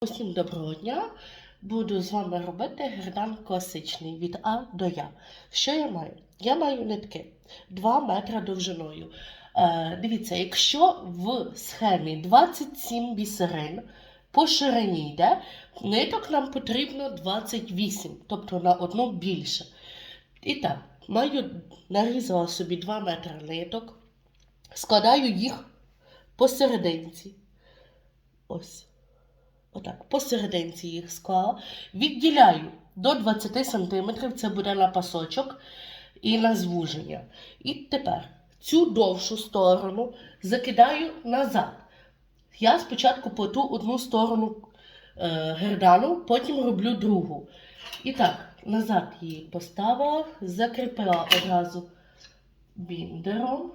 Усім доброго дня! Буду з вами робити гердан класичний від А до Я. Що я маю? Я маю нитки 2 метри довжиною. Е, дивіться, якщо в схемі 27 бісерин по ширині йде, ниток нам потрібно 28, тобто на одну більше. І так, маю нарізала собі 2 метри ниток, складаю їх посерединці. Ось. Отак, посерединці їх склала. Відділяю до 20 см, це буде на пасочок і на звуження. І тепер цю довшу сторону закидаю назад. Я спочатку плету одну сторону е, гердану, потім роблю другу. І так, назад її поставила, закріпила одразу біндером.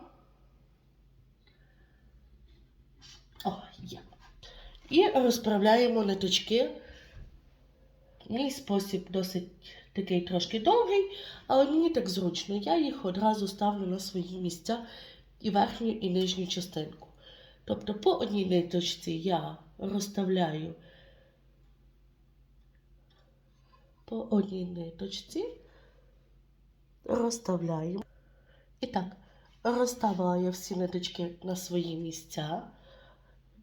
О, є. І розправляємо ниточки. Мій спосіб досить такий трошки довгий, але мені так зручно. Я їх одразу ставлю на свої місця і верхню, і нижню частинку. Тобто по одній ниточці я розставляю по одній ниточці, розставляю. І так, розставила я всі ниточки на свої місця.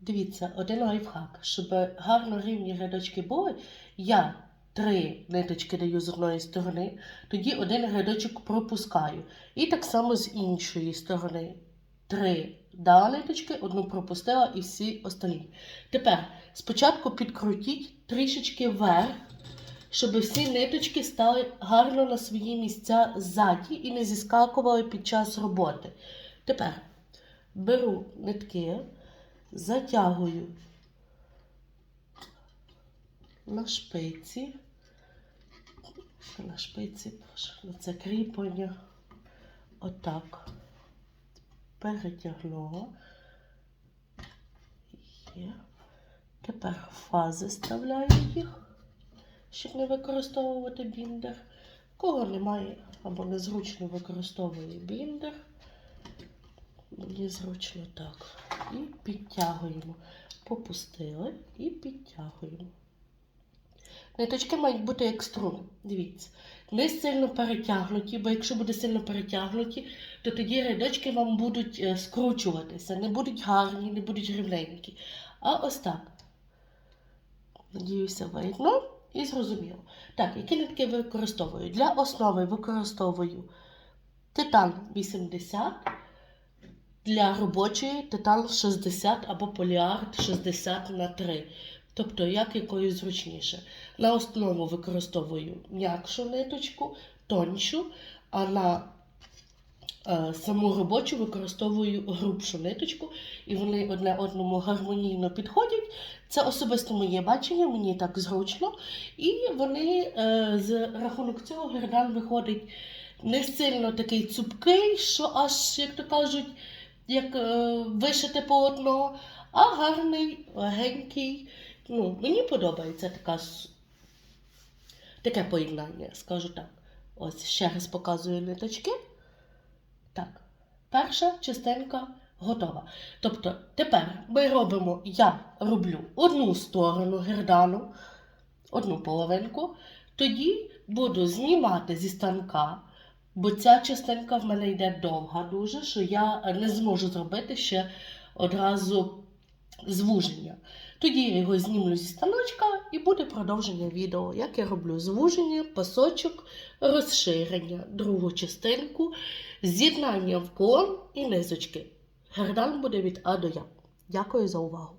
Дивіться, один лайфхак. Щоб гарно рівні рядочки були, я три ниточки даю з одної сторони, тоді один рядочок пропускаю. І так само з іншої сторони. Три дала ниточки, одну пропустила і всі остальні. Тепер спочатку підкрутіть трішечки вверх, щоб всі ниточки стали гарно на свої місця ззаді і не зіскакували під час роботи. Тепер беру нитки затягую на шпиці, на шпиці, на це кріплення, отак, перетягнула. Є. Тепер фази вставляю їх, щоб не використовувати біндер. Кого немає або незручно використовує біндер. Мені так. І підтягуємо. Попустили і підтягуємо. Ниточки мають бути як струни. Дивіться. Не сильно перетягнуті, бо якщо буде сильно перетягнуті, то тоді рядочки вам будуть е, скручуватися, не будуть гарні, не будуть рівненькі. А ось так. Надіюся, видно і зрозуміло. Так, які нитки використовую? Для основи використовую титан 80 для робочої титан 60 або поліард 60 на 3. Тобто, як якою зручніше. На основу використовую м'якшу ниточку, тоншу, а на е, саму робочу використовую грубшу ниточку, і вони одне одному гармонійно підходять. Це особисто моє бачення, мені так зручно. І вони е, з рахунок цього гердан виходить не сильно такий цупкий, що аж, як то кажуть, як е, вишите полотно, а гарний, легенький. Ну, мені подобається така, таке поєднання, скажу так. Ось ще раз показую ниточки. Так, перша частинка готова. Тобто, тепер ми робимо, я роблю одну сторону гердану, одну половинку, тоді буду знімати зі станка, бо ця частинка в мене йде довга дуже, що я не зможу зробити ще одразу звуження. Тоді я його знімлю зі станочка і буде продовження відео, як я роблю звуження, пасочок, розширення, другу частинку, з'єднання в клон і низочки. Гердан буде від А до Я. Дякую за увагу!